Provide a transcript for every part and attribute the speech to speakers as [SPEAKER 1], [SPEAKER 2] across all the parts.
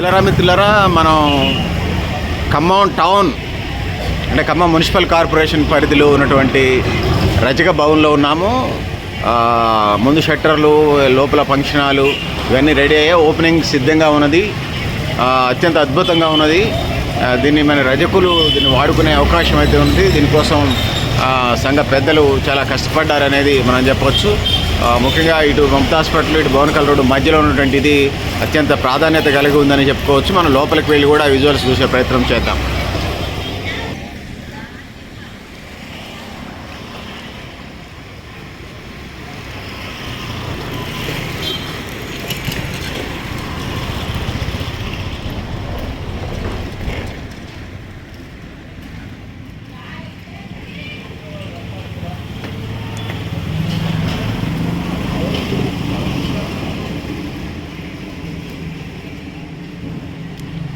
[SPEAKER 1] తిలరా మిత్రులరా మనం ఖమ్మం టౌన్ అంటే ఖమ్మం మున్సిపల్ కార్పొరేషన్ పరిధిలో ఉన్నటువంటి రజక భవన్లో ఉన్నాము. ముందు షట్టర్లు లోపల ఫంక్షన్ హాలు ఇవన్నీ రెడీ అయ్యాయి ఓపెనింగ్ సిద్ధంగా ఉన్నది. అత్యంత అద్భుతంగా ఉన్నది. దీన్ని మన రజకులు దీన్ని వాడుకునే అవకాశం అయితే ఉంది. దీనికోసం సంఘ పెద్దలు చాలా కష్టపడ్డారనేది మనం చెప్పవచ్చు ముఖ్యంగా ఇటు మమతా హాస్పిటల్ ఇటు భవనకల్ రోడ్డు మధ్యలో ఉన్నటువంటి ఇది అత్యంత ప్రాధాన్యత కలిగి ఉందని చెప్పుకోవచ్చు. మనం లోపలికి వెళ్ళి కూడా విజువల్స్ చూసే ప్రయత్నం చేద్దాం.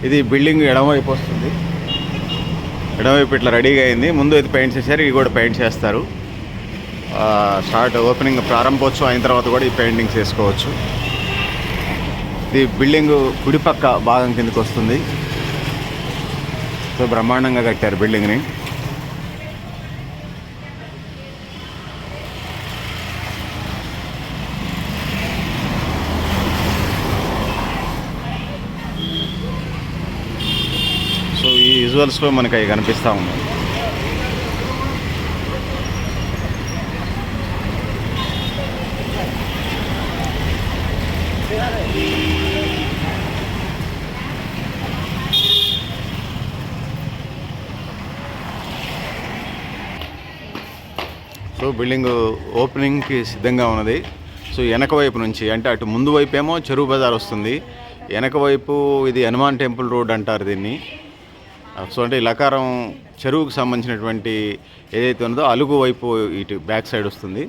[SPEAKER 1] ఇది బిల్డింగ్ ఎడమవైపు వస్తుంది. ఎడమవైపు ఇట్లా రెడీగా అయింది. ముందు అయితే పెయింట్ చేశారు ఇది కూడా పెయింట్ చేస్తారు. స్టార్ట్ ఓపెనింగ్ ప్రారంభోత్సవం అయిన తర్వాత కూడా ఈ పెయింటింగ్స్ వేసుకోవచ్చు ఇది బిల్డింగ్ కుడిపక్క భాగం కిందకి వస్తుంది. సో బ్రహ్మాండంగా కట్టారు బిల్డింగ్ని సో ఈ విజువల్స్లో మనకి అవి కనిపిస్తూ ఉన్నాయి. సో బిల్డింగ్ ఓపెనింగ్కి సిద్ధంగా ఉన్నది. సో వెనక వైపు నుంచి అంటే అటు ముందు వైపు ఏమో చెరువు బజార్ వస్తుంది. వెనక వైపు ఇది హనుమాన్ టెంపుల్ రోడ్ అంటారు దీన్ని. సో అంటే లకారం చెరువుకు సంబంధించినటువంటి ఏదైతే ఉన్నదో అలుగు వైపు ఇటు బ్యాక్ సైడ్ వస్తుంది.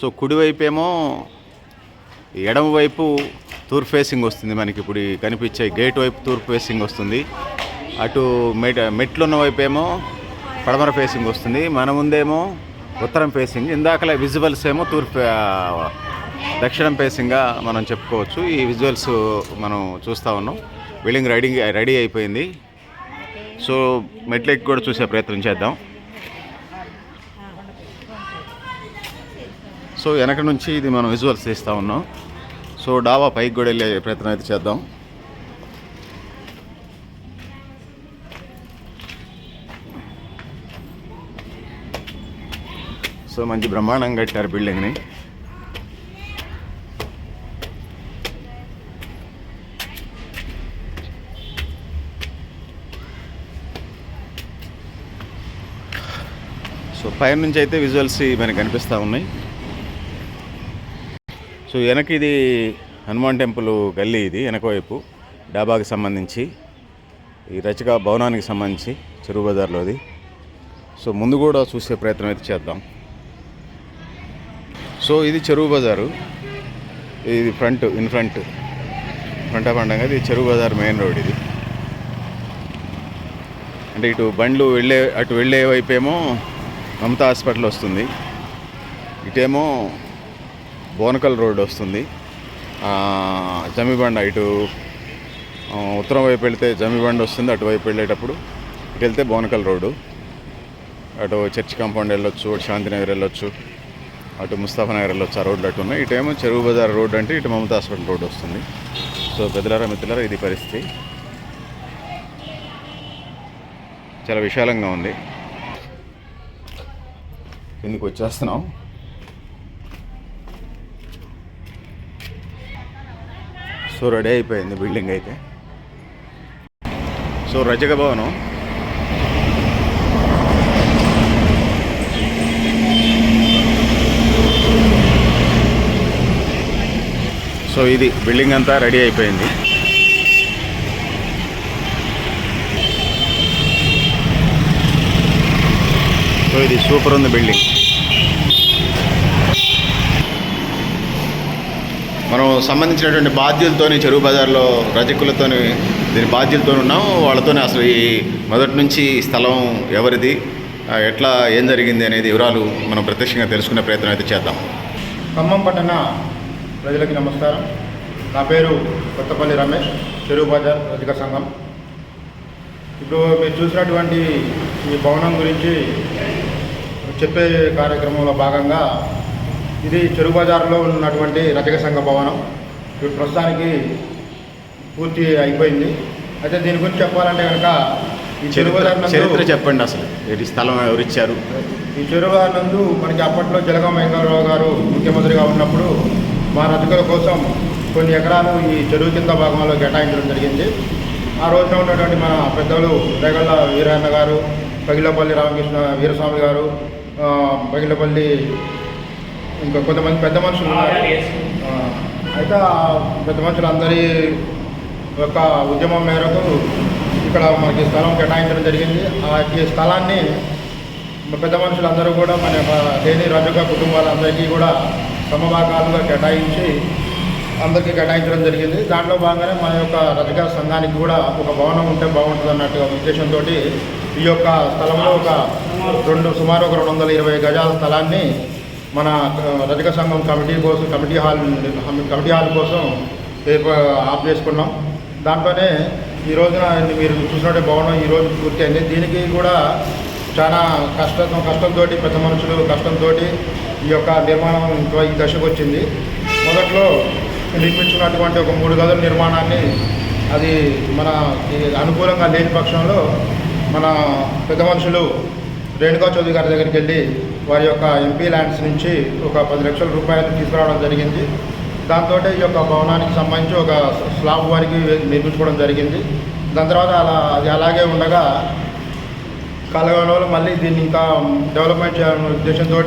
[SPEAKER 1] సో కుడివైపు ఏమో ఎడమ వైపు తూర్పు ఫేసింగ్ వస్తుంది మనకి ఇప్పుడు కనిపించే గేట్ వైపు తూర్పు ఫేసింగ్ వస్తుంది. అటు మెట్ మెట్లు ఉన్న వైపు ఏమో పడమర ఫేసింగ్ వస్తుంది. మన ముందేమో ఉత్తరం ఫేసింగ్ ఇందాకలే విజువల్స్ ఏమో తూర్పు దక్షిణం ఫేసింగ్గా మనం చెప్పుకోవచ్చు. ఈ విజువల్స్ మనం చూస్తూ ఉన్నాం. బిల్డింగ్ రెడీ రెడీ అయిపోయింది. సో మెట్లెక్కి కూడా చూసే ప్రయత్నం చేద్దాం. సో వెనక నుంచి ఇది మనం విజువల్స్ తీస్తూ ఉన్నాం. సో డాబా పైకి కూడా వెళ్ళే ప్రయత్నం అయితే చేద్దాం. సో మంచి బ్రహ్మాండంగా కట్టారు బిల్డింగ్ని సో పైన నుంచి అయితే విజువల్స్ మనకి కనిపిస్తూ ఉన్నాయి. సో వెనక ఇది హనుమాన్ టెంపుల్ గల్లీ ఇది వెనకవైపు డాబాకి సంబంధించి ఈ రచక భవనానికి సంబంధించి చెరువు బజార్లోది సో ముందు కూడా చూసే ప్రయత్నం అయితే చేద్దాం. సో ఇది చెరువు బజారు. ఇది front in front front of అండగా ఇది చెరువు బజార్ మెయిన్ రోడ్ ఇది. అంటే ఇటు బండ్లు వెళ్ళే అటు వెళ్ళే వైపు ఏమో మమతా హాస్పిటల్ వస్తుంది. ఇటేమో బోనకల్ రోడ్ వస్తుంది. జమిబండ ఇటు ఉత్తరం వైపు వెళితే జమిబండ వస్తుంది. అటువైపు వెళ్ళేటప్పుడు ఇటు వెళ్తే బోనకల్ రోడ్డు. అటు చర్చ్ కాంపౌండ్ వెళ్ళొచ్చు శాంతి శాంతినగర్ వెళ్ళొచ్చు అటు ముస్తాఫా నగర్ వెళ్ళొచ్చు ఆ రోడ్లు అటు ఉన్నాయి. ఇటేమో చెరువు బజార్ రోడ్ అంటే ఇటు మమతా హాస్పిటల్ రోడ్ వస్తుంది. సో పెద్దలారా మిత్రులారా ఇది పరిస్థితి. చాలా విశాలంగా ఉంది. కిందకి వచ్చేస్తున్నాం సో రెడీ అయిపోయింది బిల్డింగ్ అయితే. సో రజక భవనం. సో ఇది బిల్డింగ్ అంతా రెడీ అయిపోయింది. ఇది సూపర్ ఉంది బిల్డింగ్. మనం సంబంధించినటువంటి బాధ్యులతోని చెరువు బజార్లో రజకులతోని దీని బాధ్యులతో ఉన్నాం. వాళ్ళతోనే అసలు ఈ మొదటి నుంచి ఈ స్థలం ఎవరిది ఎట్లా ఏం జరిగింది అనేది వివరాలు మనం ప్రత్యక్షంగా తెలుసుకునే ప్రయత్నం అయితే చేద్దాం.
[SPEAKER 2] ఖమ్మం పట్టణ ప్రజలకి నమస్కారం. నా పేరు కొత్తపల్లి రమేష్ చెరువు బజార్ రజక సంఘం. ఇప్పుడు మీరు చూసినటువంటి ఈ భవనం గురించి చెప్పే కార్యక్రమంలో భాగంగా ఇది చెరువు బజార్లో ఉన్నటువంటి రజక సంఘ భవనం. ఇప్పుడు ప్రస్తుతానికి పూర్తి అయిపోయింది. అయితే దీని గురించి చెప్పాలంటే కనుక ఈ చెరువు
[SPEAKER 1] చరిత్ర చెప్పండి అసలు. ఏంటి స్థలం ఎవరిచ్చారు
[SPEAKER 2] ఈ చెరువు నందు మనకి అప్పట్లో జలగం వెంకటరావు గారు ముఖ్యమంత్రిగా ఉన్నప్పుడు మా రజకుల కోసం కొన్ని ఎకరాలు ఈ చెరువు కింద భాగంలో కేటాయించడం జరిగింది. ఆ రోజున ఉన్నటువంటి మన పెద్దలు రేగళ్ళ వీరన్న గారు పగిలపల్లి రామకృష్ణ వీరస్వామి గారు ఆ, పగిలపల్లి ఇంకా కొంతమంది పెద్ద మనుషులు అయితే ఆ పెద్ద మనుషులందరి యొక్క ఉద్యమం మేరకు ఇక్కడ మనకి స్థలం కేటాయించడం జరిగింది. ఆ ఈ స్థలాన్ని పెద్ద మనుషులందరూ కూడా మన లేని రజక కుటుంబాలందరికీ కూడా సమభాగాలుగా కేటాయించి అందరికీ కేటాయించడం జరిగింది. దాంట్లో భాగంగానే మన యొక్క రజక సంఘానికి కూడా ఒక భవనం ఉంటే బాగుంటుంది అన్నట్టు ఉద్దేశంతో ఈ యొక్క స్థలంలో ఒక రెండు సుమారు ఒక రెండు వందల ఇరవై గజాల స్థలాన్ని మన రజక సంఘం కమిటీ కోసం కమిటీ హాల్ కమిటీ హాల్ కోసం ఆఫ్ చేసుకున్నాం. దాంట్లోనే ఈ రోజున మీరు చూసినట్టే భవనం ఈ రోజు పూర్తి అయింది. దీనికి కూడా చాలా కష్టం కష్టంతో పెద్ద మనుషులు కష్టంతో ఈ యొక్క నిర్మాణం ఈ దశకు వచ్చింది. మొదట్లో నిర్మించుకున్నటువంటి ఒక మూడు గదుల నిర్మాణాన్ని అది మన అనుకూలంగా లేని పక్షంలో మన పెద్ద మనుషులు రేణుకా చౌదరి గారి దగ్గరికి వెళ్ళి వారి యొక్క ఎంపీ ల్యాండ్స్ నుంచి ఒక పది లక్షల రూపాయలు తీసుకురావడం జరిగింది. దాంతో ఈ యొక్క భవనానికి సంబంధించి ఒక స్లాబ్ వారికి నిర్మించుకోవడం జరిగింది. దాని తర్వాత అలా అది అలాగే ఉండగా కలగడంలో మళ్ళీ దీన్ని ఇంకా డెవలప్మెంట్ చేయాలనే ఉద్దేశంతో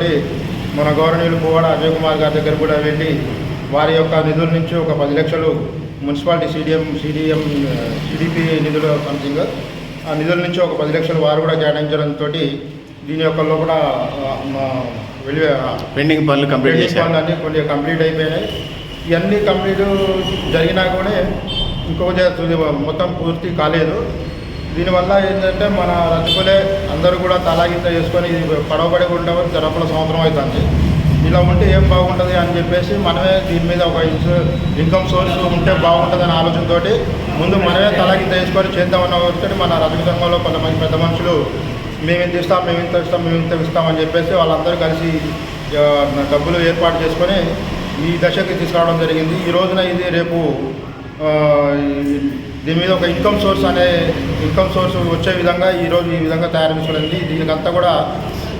[SPEAKER 2] మన గౌరవనీయులు పువ్వాడ అజయ్ కుమార్ గారి దగ్గర కూడా వెళ్ళి వారి యొక్క నిధుల నుంచి ఒక పది లక్షలు మున్సిపాలిటీ సీడీఎం సీడీఎం సిడిపి నిధులు సంథింగ్ ఆ నిధుల నుంచి ఒక పది లక్షలు వారు కూడా కేటాయించడంతో దీని యొక్క లోపల ఆ, మా వెళ్ళి
[SPEAKER 1] పెండింగ్ పనులు కంప్లీట్ చేశారు.
[SPEAKER 2] పనులు అన్నీ కొన్ని కంప్లీట్ అయిపోయినాయి. ఇవన్నీ కంప్లీట్ జరిగినా కూడా ఇంకొక చేస్తుంది మొత్తం పూర్తి కాలేదు. దీనివల్ల ఏంటంటే మన రజకులే అందరూ కూడా తలాగింత చేసుకొని పడవబడి ఉండడం జరపల సంవత్సరం అవుతుంది. ఇలా ఉంటే ఏం బాగుంటుంది అని చెప్పేసి మనమే దీని మీద ఒక ఇన్కమ్ సోర్స్ ఉంటే బాగుంటుంది అనే ఆలోచనతోటి ముందు మనమే తలాగింత వేసుకొని చేద్దామన్న ఒకటి మన రజక సంఘంలో కొంతమంది పెద్ద మనుషులు మేము ఇంత ఇస్తాం మేము ఇంత ఇస్తాం మేము ఇంత ఇస్తామని చెప్పేసి వాళ్ళందరూ కలిసి డబ్బులు ఏర్పాటు చేసుకొని ఈ దశకి తీసుకురావడం జరిగింది. ఈ రోజున ఇది రేపు దీని మీద ఒక ఇన్కమ్ సోర్స్ అనే ఇన్కమ్ సోర్స్ వచ్చే విధంగా ఈ రోజు ఈ విధంగా తయారు చేసుకోవడానికి దీనికంతా కూడా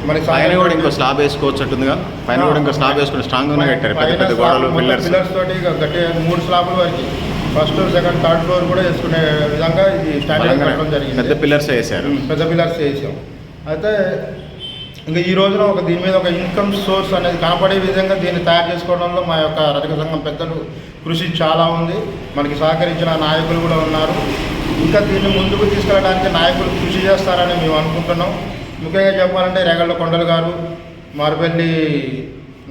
[SPEAKER 2] మనకి
[SPEAKER 1] పైన కూడా ఇంకో స్లాబ్ వేసుకోవచ్చు అంటుందిగా పైన కూడా ఇంకో స్లాబ్ వేసుకుని స్ట్రాంగ్ గానే కట్టారు. పెద్ద పెద్ద గోడలు పిల్లర్స్
[SPEAKER 2] పిల్లర్స్ తోటి గట్టి మూడు స్లాబ్ల వరకు. ఫస్ట్ సెకండ్ థర్డ్ ఫ్లోర్ కూడా వేసుకునే విధంగా ఇది స్టాండర్డ్ కట్టడం జరిగింది.
[SPEAKER 1] పెద్ద పిల్లర్స్ వేసారు
[SPEAKER 2] పెద్ద పిల్లర్స్ వేసాం. అయితే ఇంకా ఈ రోజున ఒక దీని మీద ఒక ఇన్కమ్ సోర్స్ అనేది కనపడే విధంగా దీన్ని తయారు చేసుకోవడంలో మా యొక్క రజక సంఘం పెద్దలు కృషి చాలా ఉంది. మనకి సహకరించిన నాయకులు కూడా ఉన్నారు. ఇంకా దీన్ని ముందుకు తీసుకెళ్ళడానికి నాయకులు కృషి చేస్తారని మేము అనుకుంటున్నాం. ముఖ్యంగా చెప్పాలంటే రేగళ్ళ కొండలు గారు మారుపల్లి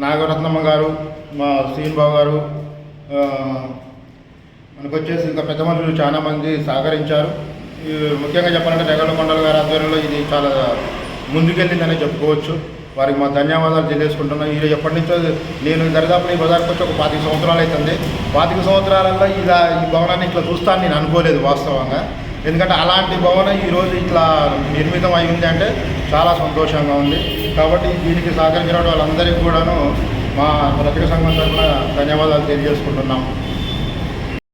[SPEAKER 2] నాగరత్నమ్మ గారు మా శ్రీనిబాబు గారు మనకు వచ్చేసి ఇంకా పెద్ద మనుషులు చాలామంది సహకరించారు. ముఖ్యంగా చెప్పాలంటే రెగల కొండల గారి ఆధ్వర్యంలో ఇది చాలా ముందుకెళ్ళిందనే చెప్పుకోవచ్చు. వారికి మా ధన్యవాదాలు తెలియజేసుకుంటున్నాను ఇది ఎప్పటి నుంచో నేను దరిదాపులు ఈ బజార్కి వచ్చి ఒక పాతిక సంవత్సరాలు అవుతుంది. పాతిక సంవత్సరాలలో ఇలా ఈ భవనాన్ని ఇట్లా చూస్తాను నేను అనుకోలేదు వాస్తవంగా. ఎందుకంటే అలాంటి భవనం ఈరోజు ఇట్లా నిర్మితం అయి ఉంది అంటే చాలా సంతోషంగా ఉంది. కాబట్టి దీనికి సహకరించిన వాళ్ళందరికీ కూడాను మా రచక సంఘం తరఫున ధన్యవాదాలు తెలియజేసుకుంటున్నాం.